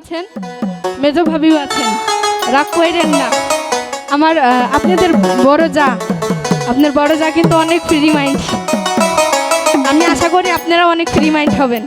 আছেন? মেজো ভাবিও আছেন। রাগ করেন না। আমার আপনাদের বড় যা। আপনার বড় যা কিন্তু অনেক ফ্রি মাইন্ড আমি আশা করি আপনারা অনেক ফ্রি মাইন্ড হবেন।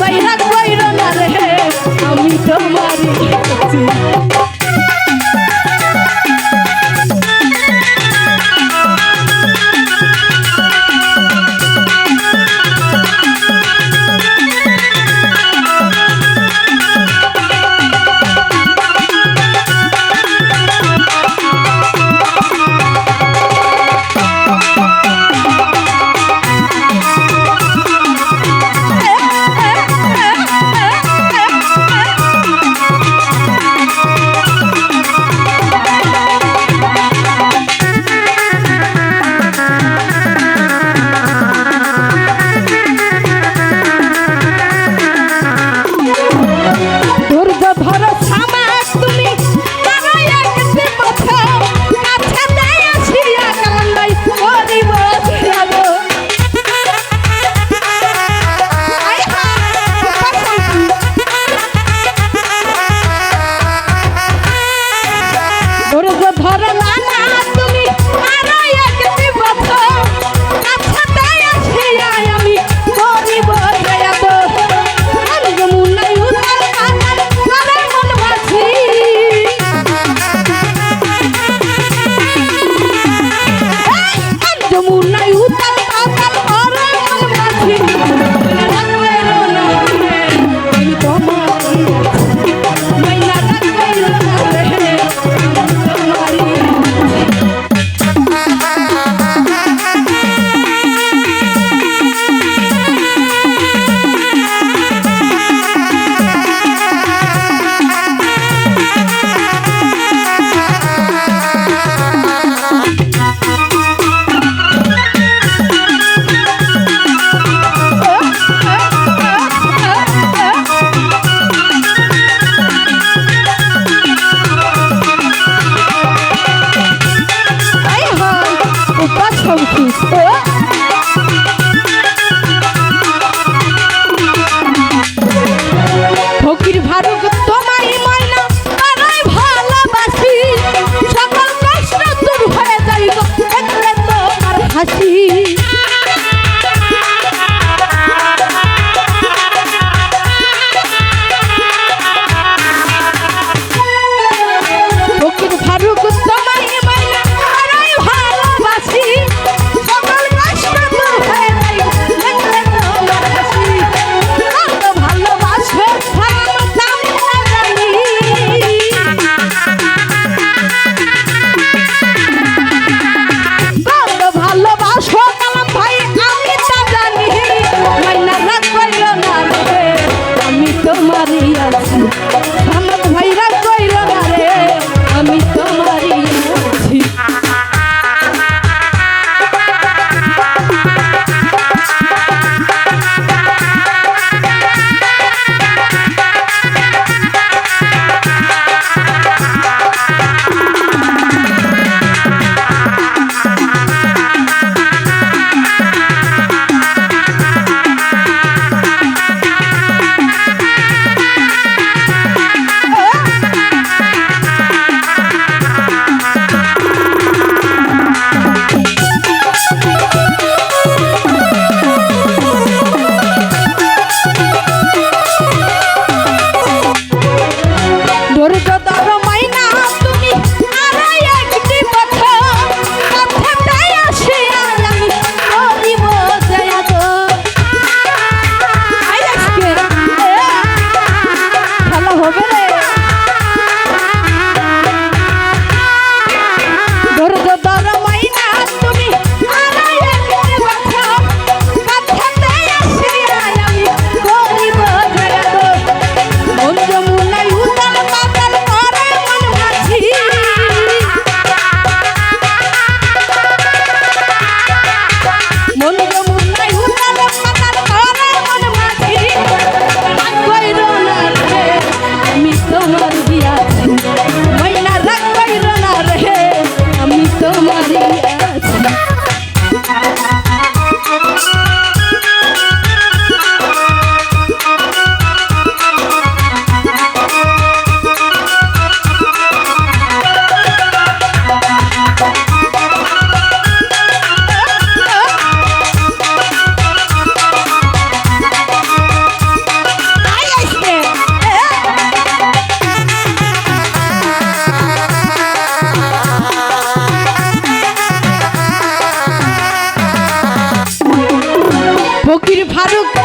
বাইরা কইরা না রে আমি তোমারই অফিস 아주